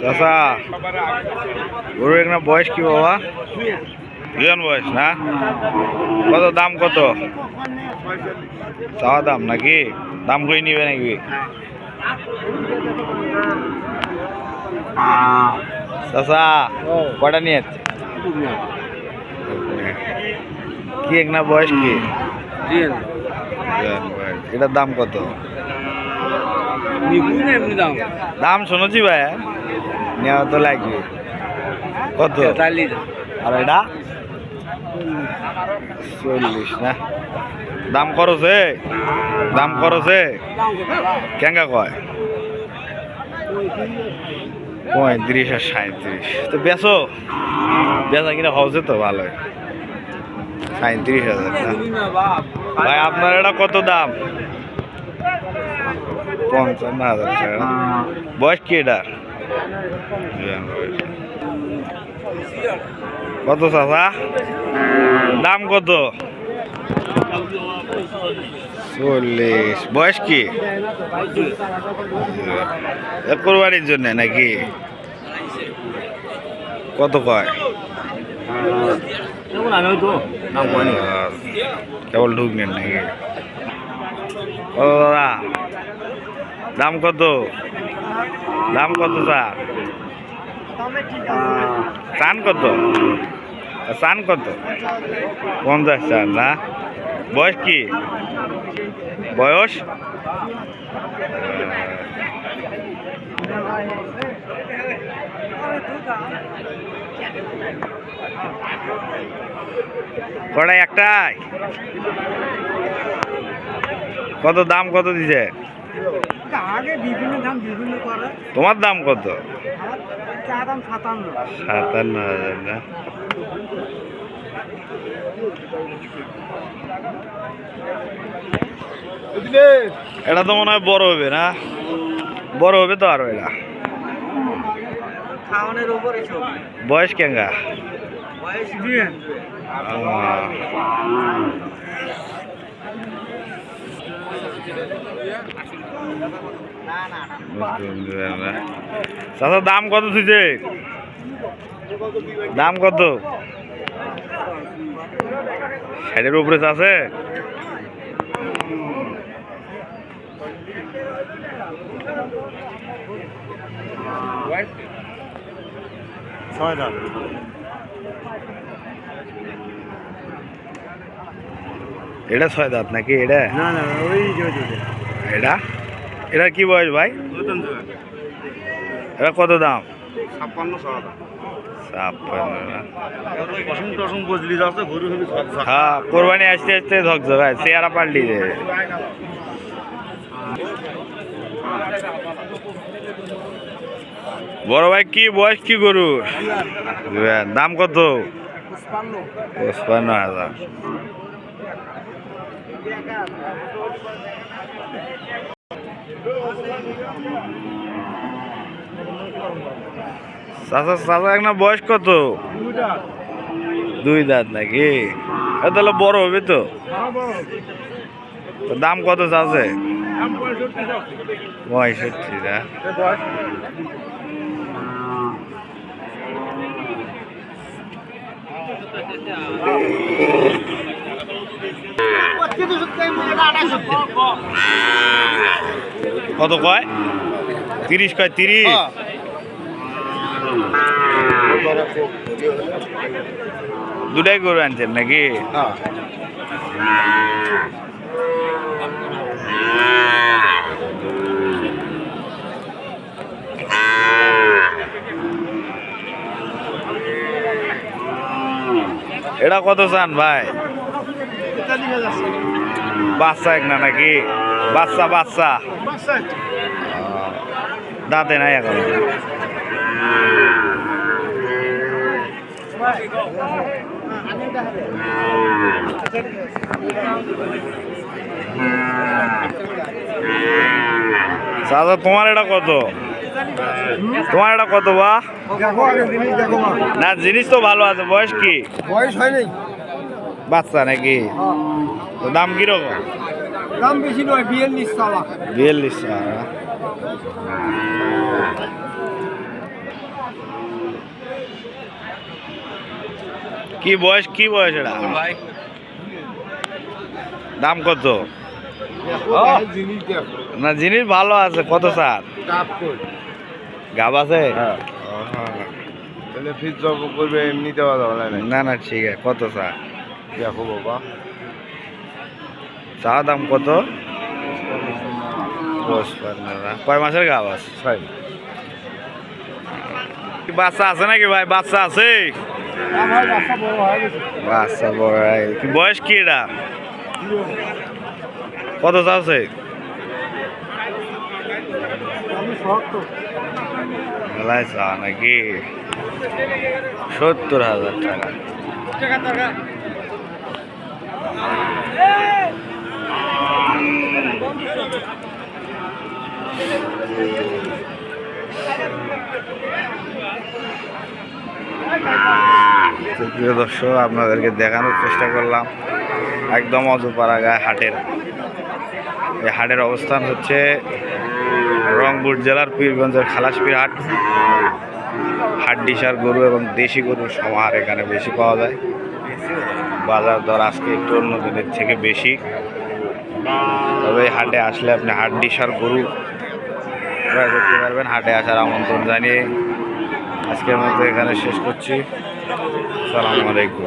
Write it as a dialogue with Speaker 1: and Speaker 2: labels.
Speaker 1: চাচা গরু একটা বয়স কি বাবা? দুজন বয়স, না? কত, দাম কত? চাওয়া দাম নাকি? দাম করে নিবে নাকি? চাচা কটা নিয়ে যাচ্ছে কি এক না বয়স কি। এটার দাম কত? দাম? শুনেছি ভাই নেওয়া তো লাগবে। কত? আর এটা? চল্লিশ না? দাম করছে দাম করছে কেঙ্গা কয়? পঁয়ত্রিশ আর সাঁত্রিশ তো বেচো। বেচা কিনা হচ্ছে তো ভালোই। সাঁত্রিশ হাজার ভাই আপনার এটা কত দাম? পঞ্চান্ন হাজার টাকা। বয়স কি এটা? কত চাচা? দাম কত? চল্লিশ। বয়স কি? কোরবানির জন্য নাকি? কত কয়? কেবল ঢুকলেন নাকি? কত দাদা, দাম কত? দাম কত স্যার চান কত? চান কত? পঞ্চাশ চান না? বয়স কি? বয়স? কটা একটাই। কত দাম কত দিছে? তোমার দাম কত?
Speaker 2: সাতান্ন
Speaker 1: সাতান্ন হাজার না? এটা তো মনে হয় বড় হবে না? বড় হবে তো আরও এটা।
Speaker 2: খাওয়ানোর উপরে
Speaker 1: বয়স কেঙ্গা?
Speaker 2: বয়স দিয়ে
Speaker 1: চাচা দাম কত থুইছে? দাম কত? ষাটের উপরে আছে
Speaker 2: ছয় দাম
Speaker 1: এটা ছয় দাঁত নাকি? এটা?
Speaker 2: না না ওই
Speaker 1: এটা? এটা কি বয়স ভাই? এটা কত দাম?
Speaker 2: ছাপ্পান্ন
Speaker 1: ছাপ্পান্ন হ্যাঁ কোরবানি আসতে আসতে ধকছে ভাই চেহারা পাল্টি দেবে বড় ভাই, কি বয়স, কি গরু? দাম কত? পঁচপান্ন হাজার। একটা বয়স কত? দুই দাঁত নাকি? তাহলে বড় হবে তো। দাম কত চাচ্ছে পঁয়ষট্টি কত কয়? তিরিশ কয় তিরিশ? দুটাই গরু আনছেন নাকি? এটা কত চান ভাই? বাচ্চা এক না নাকি? বাচ্চা বাচ্চা। দাঁতে নাই এখন। তোমার এটা কত? তোমার এটা কত বা?
Speaker 2: জিনিস
Speaker 1: না জিনিস তো ভালো আছে বয়স কি?
Speaker 2: বয়স হয়নি।
Speaker 1: বাচ্চা নাকি? তো দাম কীরকম?
Speaker 2: দাম বেশি নয় বিয়াল্লিশ চাওয়া।
Speaker 1: বিয়াল্লিশ টাকা কি বয়স কি বয়স এটা? দাম কত? না জিনিস ভালো আছে কত স্যার গাব আছে?
Speaker 2: হ্যাঁ। তাহলে ফির জব করবে এমনি দেওয়া যাবে না
Speaker 1: না না ঠিক আছে। কত স্যার
Speaker 2: দেখো বাবা।
Speaker 1: চা দাম কত? পঁচপান্ন কয় মাসের গাব আছে?
Speaker 2: ছয়।
Speaker 1: কি বাচ্চা আছে নাকি ভাই? বাচ্চা আছে?
Speaker 2: বাচ্চা বড় গেছে
Speaker 1: বাচ্চা বড় গেছে। কি বয়স কি এটা? কত চা আছে?
Speaker 2: আমি শক্ত
Speaker 1: মেলায় চা নাকি? সত্তর হাজার টাকা। প্রিয় দর্শক, আপনাদেরকে দেখানোর চেষ্টা করলাম একদম অজুপাড়া গায়ে হাটের। এই হাটের অবস্থান হচ্ছে রংপুর জেলার পীরগঞ্জের খালাসপীর হাট। হাট ডিসার গরু এবং দেশি গরুর সমাহার এখানে বেশি পাওয়া যায়। বাজার দর আজকে একটু অন্য দিনের থেকে বেশি। তবে হাটে আসলে আপনি হাট ডিসার গরু ক্রয় করতে পারবেন। হাটে আসার আমন্ত্রণ জানিয়ে আজকের মতো এখানে শেষ করছি। সালামু আলাইকুম।